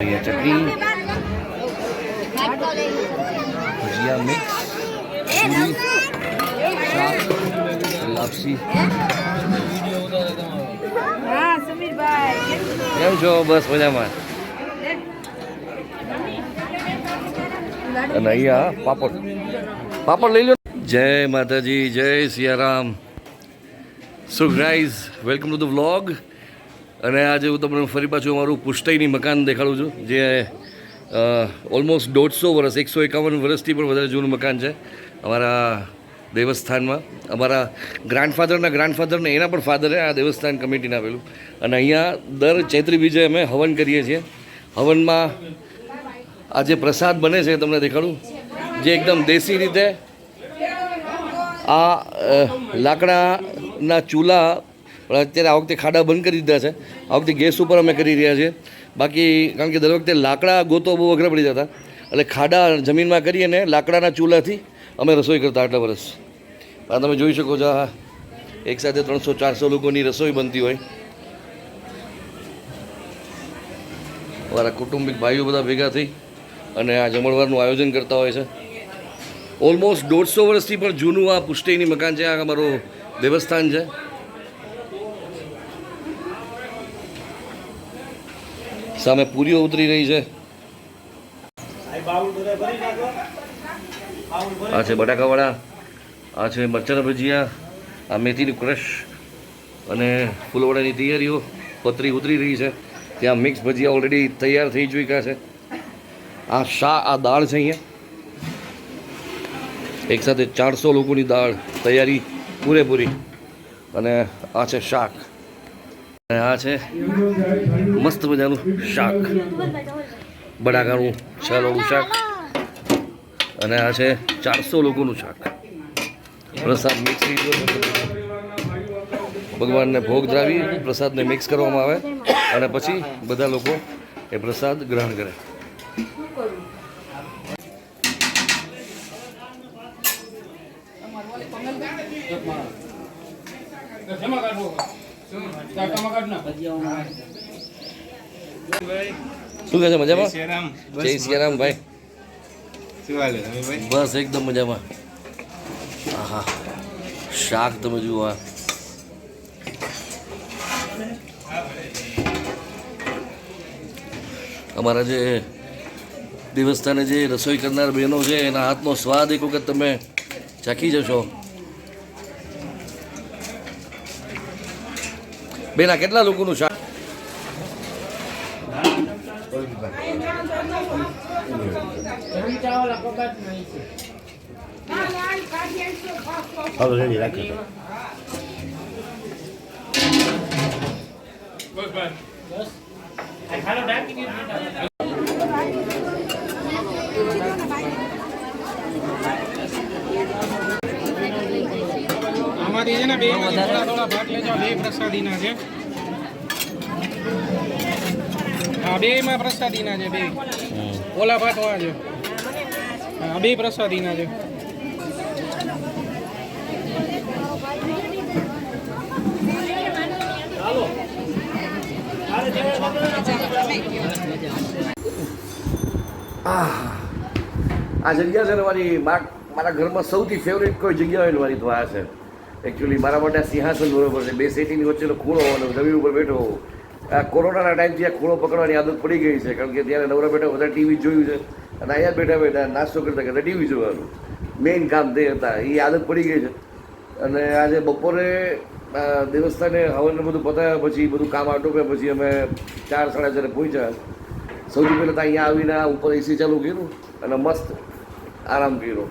ચટણી ભજીયા mix લાપસી કેમ છો? બસ મજામાં. અને અહીંયા પાપડ. પાપડ લઈ લો. જય માતાજી જય Siyaram. So guys welcome to the vlog અને આજે હું તમને ફરી પાછું અમારું પુષ્ટઈની મકાન દેખાડું છું, જે ઓલમોસ્ટ દોઢસો વર્ષ, એકસો એકાવન વર્ષથી પણ વધારે જૂનું મકાન છે અમારા દેવસ્થાનમાં. અમારા ગ્રાન્ડફાધરના ગ્રાન્ડફાધરને એના પણ ફાધરે આ દેવસ્થાન કમિટીને આપેલું. અને અહીંયા દર ચૈત્રી બીજે અમે હવન કરીએ છીએ. હવનમાં આ જે પ્રસાદ બને છે તમને દેખાડું, જે એકદમ દેશી રીતે આ લાકડાના ચૂલા પણ અત્યારે આ વખતે ખાડા બંધ કરી દીધા છે. આ વખતે ગેસ ઉપર અમે કરી રહ્યા છીએ. બાકી કારણ કે દર વખતે લાકડા ગોતો બહુ અઘરા પડી જતા. એટલે ખાડા જમીનમાં કરી અને લાકડાના ચૂલાથી અમે રસોઈ કરતા આટલા વર્ષ. આ તમે જોઈ શકો છો, આ એક સાથે ત્રણસો, ચારસો લોકોની રસોઈ બનતી હોય. અમારા કુટુંબિક ભાઈઓ બધા ભેગા થઈ અને આ જમણવારનું આયોજન કરતા હોય છે. ઓલમોસ્ટ દોઢસો વર્ષથી પણ જૂનું આ પુષ્ટિની મકાન છે. આ અમારું દેવસ્થાન છે. સામે પૂરીઓ ઉતરી રહી છે. આ છે બટાકાવાળા, આ છે મરચાના ભજીયા, આ મેથીની ક્રશ અને ફૂલવાડાની તૈયારીઓ પતરી ઉતરી રહી છે. ત્યાં મિક્સ ભજીયા ઓલરેડી તૈયાર થઈ ચૂક્યા છે. આ શા આ દાળ છે અહીંયા. એક સાથે ચારસો લોકોની દાળ તૈયારી પૂરેપૂરી. અને આ છે શાક. આ છે મસ્ત મજાનું શાક. બટાકાનું છાલોનું શાક. અને આ છે ચારસો લોકોનું શાક. પ્રસાદ મિક્સ ભગવાનને ભોગ ધરાવી પ્રસાદને મિક્સ કરવામાં આવે. અને પછી બધા લોકો એ પ્રસાદ ગ્રહણ કરે. શું કહે છે મજામાં? જય સિયારામ ભાઈ? બસ એકદમ મજામાં. આહા શાક તમે જુઓ આ. અમારા જે દેવસ્થાને જે રસોઈ કરનાર બહેનો છે એના હાથનો સ્વાદ એક વખત તમે ચાખી જશો. બેન આ કેટલા લોકોનું શાક હાલો રેડી રાખી આમાંથી છે ને બે થોડા થોડા ભાગ લેજો. બે પ્રસાદીના છે. હા બે માં પ્રસાદીના છે બે. ઓલા ભાત વાળા છે. હા બે પ્રસાદીના છે. આ જગ્યા છે મારી મારા ઘરમાં સૌથી ફેવરેટ કોઈ જગ્યા હોય મારી તો આ છે. એકચ્યુઅલી મારા માટે સિંહાસન બરોબર છે. બે સેટીની વચ્ચેનો ખૂણો અને જમીન ઉપર બેઠો આ કોરોનાના ટાઈમથી આ ખૂણો પકડવાની આદત પડી ગઈ છે. કારણ કે ત્યારે નવરા બેઠા બધા ટીવી જોયું છે. અને અહીંયા બેઠા બેઠા નાસ્તો કરતા કરતા ટીવી જોવાનું. મેઇન કામ તે હતા. એ આદત પડી ગઈ છે. અને આજે બપોરે દેવસ્થાને હવનને બધું પતાવ્યા પછી, બધું કામ આટોપ્યા પછી અમે ચાર, સાડા ચારે પહોંચ્યા. સૌથી પહેલાં તો અહીંયા આવીને ઉપર એસી ચાલુ કર્યું અને મસ્ત આરામ કર્યો.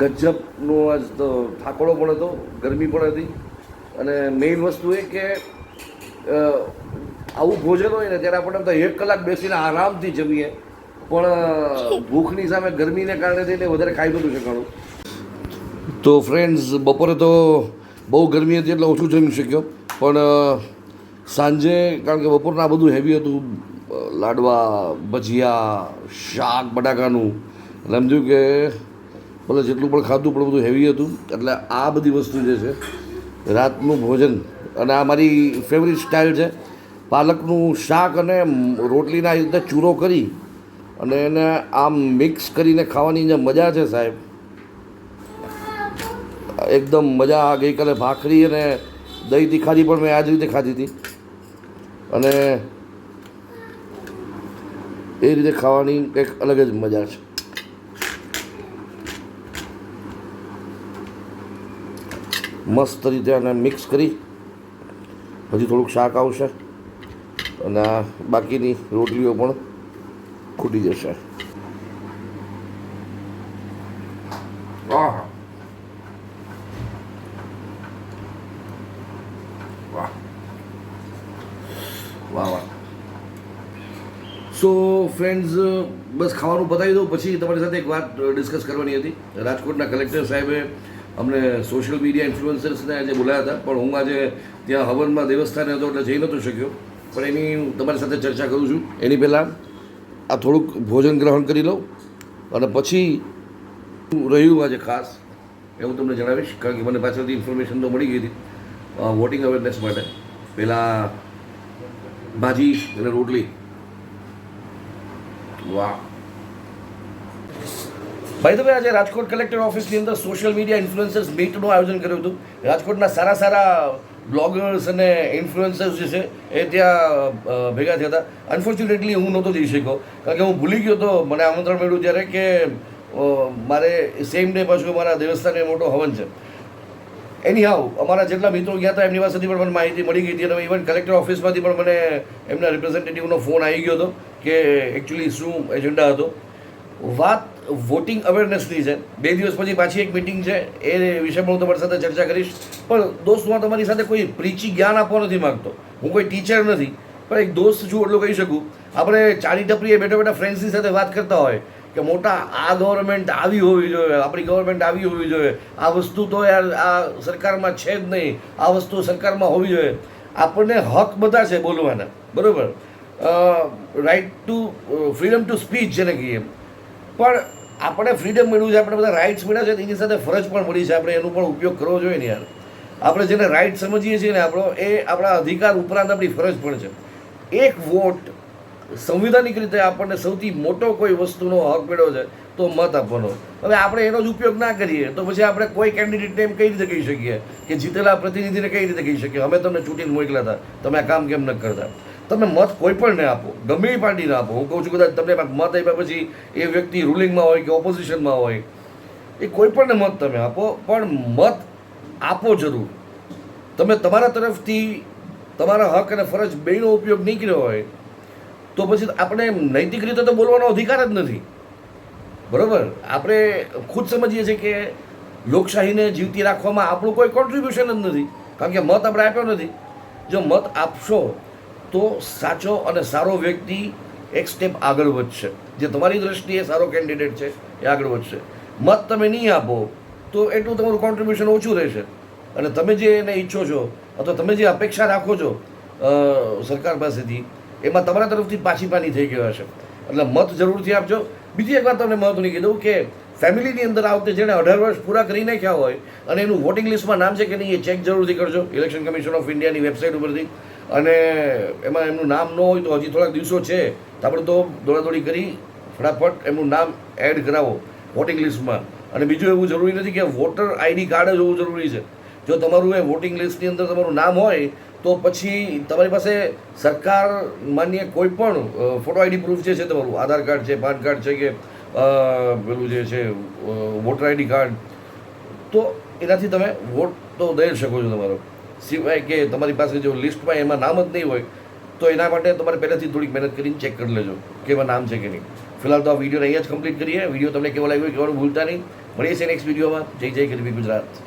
ગજબનો આજ તો થાકોડો પણ હતો, ગરમી પણ હતી. અને મેઇન વસ્તુ એ કે આવું ભોજન હોય ને ત્યારે આપણે તો એક કલાક બેસીને આરામથી જમીએ. પણ ભૂખની સામે ગરમીને કારણે થઈને વધારે ખાઈ નતું શકાણું. તો ફ્રેન્ડ્સ બપોરે તો બહુ ગરમી હતી એટલે ઓછું જમી શક્યો. પણ સાંજે કારણ કે બપોરના બધું હેવી હતું લાડવા, ભજીયા, શાક, બટાકાનું. એટલે એમ કે ભલે જેટલું પણ ખાધું પણ બધું હેવી હતું. એટલે આ બધી વસ્તુ જે છે, રાતનું ભોજન અને આ મારી ફેવરિટ સ્ટાઇલ છે, પાલકનું શાક અને રોટલીના આવી રીતે ચૂરો કરી અને એને આમ મિક્સ કરીને ખાવાની જે મજા છે સાહેબ, એકદમ મજા ગઈકાલે ભાખરી અને દહીં તીખારી પણ મેં આ જ રીતે ખાધી હતી. અને એ રીતે ખાવાની કંઈક અલગ જ મજા છે. મસ્ત રીતે આને મિક્સ કરી. હજી થોડુંક શાક આવશે અને બાકીની રોટલીઓ પણ ખૂટી જશે. સો ફ્રેન્ડ્સ બસ ખાવાનું બતાવી દઉં પછી તમારી સાથે એક વાત ડિસ્કસ કરવાની હતી. રાજકોટના કલેક્ટર સાહેબે અમને સોશિયલ મીડિયા ઇન્ફ્લુઅન્સર્સને આજે બોલાયા હતા. પણ હું આજે ત્યાં હવનમાં દેવસ્થાને હતો એટલે જઈ નહોતો શક્યો. પણ એની હું તમારી સાથે ચર્ચા કરું છું. એની પહેલાં આ થોડુંક ભોજન ગ્રહણ કરી લઉં. અને પછી હું રહ્યું આજે ખાસ, એ હું તમને જણાવીશ, કારણ કે મને પાછળથી ઇન્ફોર્મેશન તો મળી ગઈ હતી વોટિંગ અવેરનેસ માટે. પહેલાં ભાજી અને રોટલી. વાહ. ભાઈ તમે આજે રાજકોટ કલેક્ટર ઓફિસની અંદર સોશિયલ મીડિયા ઇન્ફ્લુએન્સર્સ મીટનું આયોજન કર્યું હતું. રાજકોટના સારા સારા બ્લોગર્સ અને ઇન્ફ્લુઅન્સર્સ જે છે, એ ત્યાં ભેગા થયા હતા. અનફોર્ચ્યુનેટલી હું નહોતો જઈ શક્યો. કારણ કે હું ભૂલી ગયો હતો મને આમંત્રણ મળ્યું ત્યારે કે મારે સેમ ડે પાછું મારા દેવસ્થાને મોટો હવન છે. એની હાવ અમારા જેટલા મિત્રો ગયા હતા, એમની પાસેથી પણ મને માહિતી મળી ગઈ હતી અને ઇવન કલેક્ટર ઓફિસમાંથી પણ મને એમના રિપ્રેઝેન્ટેટિવનો ફોન આવી ગયો હતો કે એકચ્યુઅલી શું એજન્ડા હતો. વાત વોટિંગ અવેરનેસની છે. બે દિવસ પછી પાછી એક મિટિંગ છે. એ વિશે પણ હું તમારી સાથે ચર્ચા કરીશ. પણ દોસ્ત, હું તમારી સાથે કોઈ પ્રીચી જ્ઞાન આપવા નથી માગતો. હું કોઈ ટીચર નથી. પણ એક દોસ્ત છું એટલું કહી શકું. આપણે ચારી ટપરીએ બેઠા બેઠા ફ્રેન્ડ્સની સાથે વાત કરતા હોય કે મોટા, આ ગવર્મેન્ટ આવી હોવી જોઈએ, આપણી ગવર્મેન્ટ આવી હોવી જોઈએ. આ વસ્તુ તો યાર, આ સરકારમાં છે જ નહીં. આ વસ્તુ સરકારમાં હોવી જોઈએ. આપણને હક બધા છે બોલવાના. બરાબર? Right to freedom to speech જેને કહીએ. પણ આપણે ફ્રીડમ મળ્યું છે, આપણે બધા રાઇટ્સ મળ્યા છે, એની સાથે ફરજ પણ મળી છે, આપણે એનો પણ ઉપયોગ કરવો જોઈએ ને યાર. આપણે જેને રાઇટ સમજીએ છીએ ને આપણો, એ આપણા અધિકાર ઉપરાંત આપણી ફરજ પણ છે. એક વોટ સંવિધાનિક રીતે આપણને સૌથી મોટો કોઈ વસ્તુનો હક મળ્યો છે, તો મત આપવાનો. હવે આપણે એનો જ ઉપયોગ ના કરીએ, તો પછી આપણે કોઈ કેન્ડિડેટને એમ કઈ રીતે કહી શકીએ? કે જીતેલા પ્રતિનિધિને કઈ રીતે કહી શકીએ? અમે તમને ચૂંટીને મોકલ્યા હતા, તમે આ કામ કેમ ન કરતા? તમે મત કોઈ પણ ને આપો. ગમે એ પાર્ટીને આપો. હું કહું છું કદાચ તમને મત આપ્યા પછી એ વ્યક્તિ રૂલિંગમાં હોય કે ઓપોઝિશનમાં હોય, એ કોઈ પણને મત તમે આપો. પણ મત આપો જરૂર. તમે તમારા તરફથી તમારા હક અને ફરજ બેનો ઉપયોગ નહીં કર્યો હોય, તો પછી આપણે નૈતિક રીતે તો બોલવાનો અધિકાર જ નથી. બરાબર? આપણે ખુદ સમજીએ છીએ કે લોકશાહીને જીવતી રાખવામાં આપણું કોઈ કોન્ટ્રીબ્યુશન જ નથી. કારણ કે મત આપણે આપ્યો નથી. જો મત આપશો તો સાચો અને સારો વ્યક્તિ એક સ્ટેપ આગળ વધશે. જે તમારી દ્રષ્ટિએ સારો કેન્ડિડેટ છે, એ આગળ વધશે. મત તમે નહીં આપો, તો એટલું તમારું કોન્ટ્રીબ્યુશન ઓછું રહેશે. અને તમે જે એને ઈચ્છો છો, અથવા તમે જે અપેક્ષા રાખો છો સરકાર પાસેથી, એમાં તમારા તરફથી પાછી પાની થઈ ગયો હશે. એટલે મત જરૂરથી આપજો. બીજી એક વાત તમને મહત્વની કીધું કે ફેમિલીની અંદર આ વખતે જેણે અઢાર વર્ષ પૂરા કરી નાખ્યા હોય, અને એનું વોટિંગ લિસ્ટમાં નામ છે કે નહીં, એ ચેક જરૂરથી કરજો. ઇલેક્શન કમિશન ઓફ ઇન્ડિયાની વેબસાઇટ ઉપરથી. અને એમાં એમનું નામ ન હોય તો હજી થોડાક દિવસો છે તો આપણે તો દોડાદોડી કરી ફટાફટ એમનું નામ એડ કરાવો વોટિંગ લિસ્ટમાં અને બીજું એવું જરૂરી નથી કે વોટર આઈડી કાર્ડ જ હોવું જરૂરી છે. જો તમારું એ વોટિંગ લિસ્ટની અંદર તમારું નામ હોય, તો પછી તમારી પાસે સરકાર માન્ય કોઈ પણ ફોટો આઈડી પ્રૂફ જે છે તમારું, આધાર કાર્ડ છે, પાન કાર્ડ છે કે પેલું જે છે વોટર આઈડી કાર્ડ તો એનાથી તમે વોટ તો દઈ શકો છો તમારો. સિવાય કે તમારી પાસે જો લિસ્ટમાં એમાં નામ જ નહીં હોય, તો એના માટે તમારે પહેલેથી થોડીક મહેનત કરીને ચેક કરી લેજો કે એમાં નામ છે કે નહીં. ફિલહાલ તો આ વીડિયો અહીંયા જ કમ્પ્લીટ કરીએ. વીડિયો તમને કેવો લાગ્યો કહેવાનું ભૂલતા નહીં. મળીએ છીએ નેક્સ્ટ વિડીયોમાં જય જય ગરબી ગુજરાત.